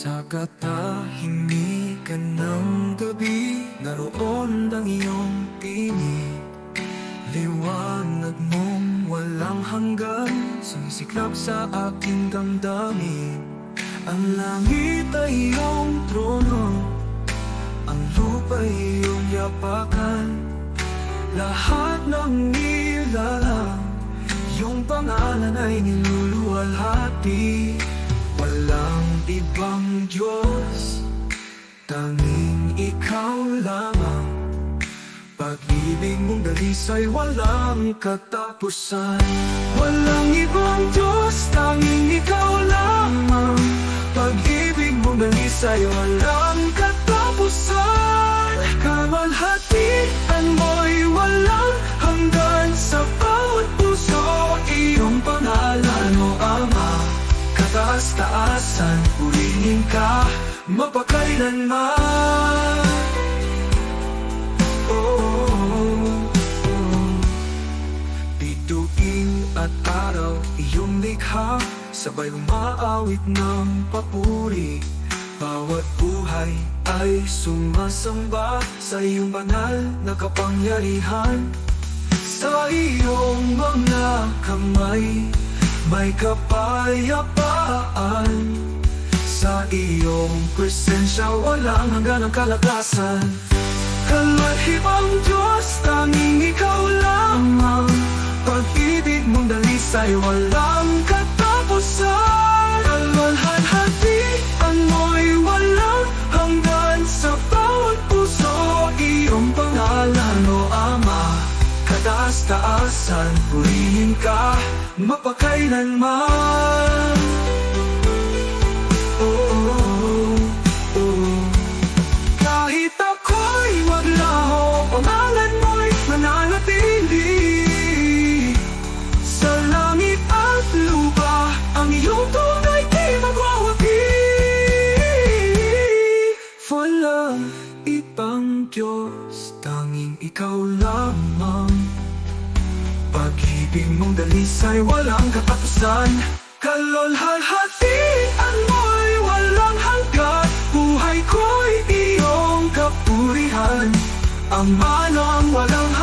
Sa katahimikan ng gabi. Naroon ang iyong tinig. Liwanag mong walang hanggan. Sumisiklab sa aking damdamin. Ang langit ay iyong trono. Ang lupa ay iyong yapakan. Lahat ng nilalang Iyong pangalan ay niluluwalhati ibang Diyos Tanging ikaw lamang. Pag-ibig mong dalisay walang katapusan. Walang ibang Diyos, tanging ikaw lamang. Pag-ibig mong dalisay walang katapusan. Kamalhatian mo'y walang Kataas-taasan, purihin ka, mapakailanman. Bituin at araw, iyong likha Sabay umaawit ng papuri. Bawat buhay ay sumasamba Sa iyong banal na kapangyarihan. Sa iyong mga kamay May kapayapaan. Sa iyong presensya Walang hanggan ang kalakasan. Kalahibang Diyos, tanging ikaw lamang. Pag-ibig mong dalisay, walang katapusan Kataas-taasan, purihin ka, mapakailanman. Oh, oh, oh. Kahit ako'y maglaho Pangalan mo'y mananatili. Sa langit at Ang iyong tunay di magwawapi Walang ibang Diyos Tanging ikaw lamang Pag-ibig mong dalisay walang katapusan. Kalolhalhatian mo'y walang hanggan. Buhay ko'y iyong kapurihan. Ang manang walang